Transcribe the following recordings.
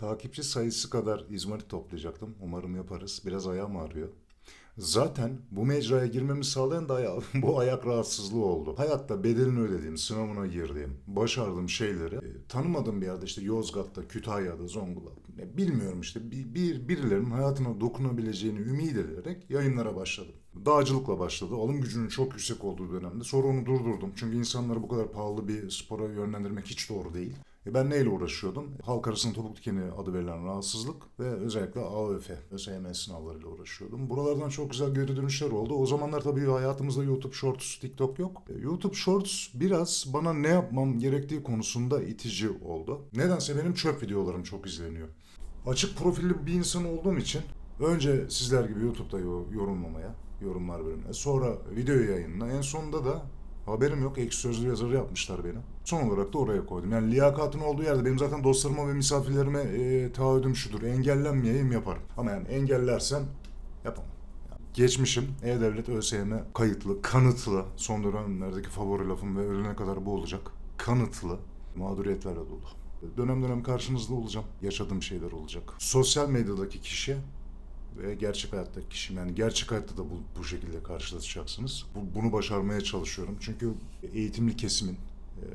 Takipçi sayısı kadar izmarit toplayacaktım. Umarım yaparız. Biraz ayağım ağrıyor. Zaten bu mecraya girmemi sağlayan da aya- bu ayak rahatsızlığı oldu. Hayatta bedelini ödediğim, sınavına girdiğim, başardığım şeyleri e, tanımadığım bir yerde işte Yozgat'ta, Kütahya'da, Zonguldak'ta bilmiyorum işte bir, bir birilerinin hayatına dokunabileceğini ümit ederek yayınlara başladım. Dağcılıkla başladı. Alım gücünün çok yüksek olduğu dönemde. Sonra onu durdurdum. Çünkü insanları bu kadar pahalı bir spora yönlendirmek hiç doğru değil. E ben neyle uğraşıyordum? Halk arasında topuk dikeni adı verilen rahatsızlık ve özellikle AÖF, ÖSYM sınavlarıyla uğraşıyordum. Buralardan çok güzel geri dönüşler oldu. O zamanlar tabii hayatımızda YouTube Shorts, TikTok yok. E, YouTube Shorts biraz bana ne yapmam gerektiği konusunda itici oldu. Nedense benim çöp videolarım çok izleniyor. Açık profilli bir insan olduğum için önce sizler gibi YouTube'da yo- yorumlamaya, yorumlar bölümüne, sonra video yayınına, en sonunda da haberim yok ekşi sözlü yazarı yapmışlar beni. Son olarak da oraya koydum. Yani liyakatın olduğu yerde benim zaten dostlarıma ve misafirlerime e, taahhüdüm şudur. Engellenmeyeyim yaparım. Ama yani engellersem yapamam. Geçmişim E-Devlet ÖSYM kayıtlı, kanıtlı, son dönemlerdeki favori lafım ve ölene kadar bu olacak. Kanıtlı mağduriyetlerle dolu. Dönem dönem karşınızda olacağım. Yaşadığım şeyler olacak. Sosyal medyadaki kişi ve gerçek hayattaki kişi yani gerçek hayatta da bu, bu şekilde karşılaşacaksınız. Bu, bunu başarmaya çalışıyorum. Çünkü eğitimli kesimin e,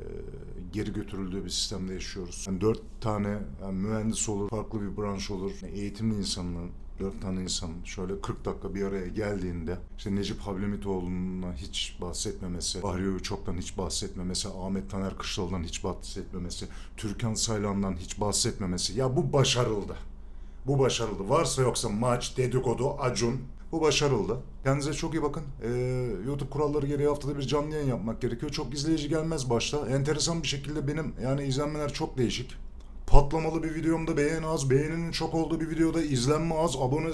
geri götürüldüğü bir sistemde yaşıyoruz. Yani dört tane yani mühendis olur, farklı bir branş olur. Yani eğitimli insanların dört tane insanın şöyle 40 dakika bir araya geldiğinde işte Necip Hablemitoğlu'na hiç bahsetmemesi, Bahri Öğüçok'tan hiç bahsetmemesi, Ahmet Taner Kışlalı'dan hiç bahsetmemesi, Türkan Saylan'dan hiç bahsetmemesi. Ya bu başarıldı. Bu başarıldı. Varsa yoksa maç, dedikodu, acun. Bu başarıldı. Kendinize çok iyi bakın. Ee, YouTube kuralları gereği haftada bir canlı yayın yapmak gerekiyor. Çok izleyici gelmez başta. Enteresan bir şekilde benim yani izlenmeler çok değişik. Patlamalı bir videomda beğen az, beğeninin çok olduğu bir videoda izlenme az, abone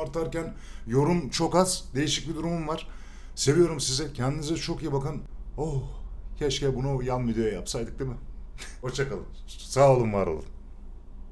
artarken yorum çok az. Değişik bir durumum var. Seviyorum sizi. Kendinize çok iyi bakın. Oh, keşke bunu yan videoya yapsaydık değil mi? Hoşçakalın. Sağ olun, var olun.